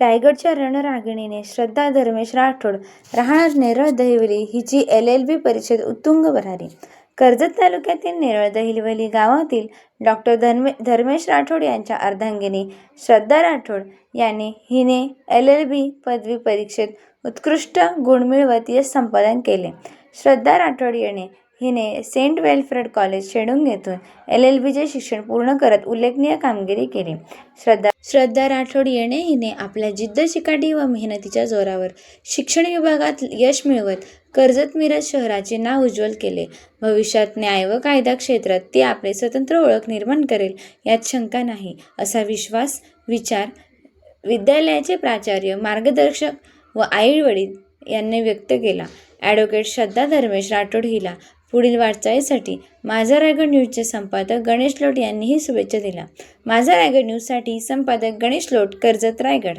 रायगडच्या रणरागिणीने श्रद्धा धर्मेश राठोड राहणार नेरळ दहिवली हिची एल एल बी परिषद उत्तुंग भरारी. कर्जत तालुक्यातील नेरळ दहिवली गावातील डॉक्टर धर्मे धर्मेश राठोड यांच्या अर्धांगिनी श्रद्धा राठोड यांनी हिने एल एल बी पदवी परीक्षेत उत्कृष्ट गुण मिळवत यश संपादन केले. श्रद्धा राठोड याने हिने सेंट वेलफ्रेड कॉलेज शेडून घेतून एल एल बीचे शिक्षण पूर्ण करत उल्लेखनीय कामगिरी केली. श्रद्धा श्रद्धा राठोड येणे हिने आपल्या जिद्द चिकाटी व मेहनतीच्या जोरावर शिक्षण विभागात यश मिळवत कर्जत मिरज शहराचे नाव उज्ज्वल केले. भविष्यात न्याय व कायदा क्षेत्रात ती आपले स्वतंत्र ओळख निर्माण करेल यात शंका नाही असा विश्वास विचार विद्यालयाचे प्राचार्य मार्गदर्शक व आईवडील यांनी व्यक्त केला. ॲडव्होकेट श्रद्धा धर्मेश राठोड हिला पुढील वाटचाळीसाठी माझा रायगड न्यूजचे संपादक गणेश लोट यांनीही शुभेच्छा दिल्या. माझा रायगड न्यूजसाठी संपादक गणेश लोट कर्जत रायगड.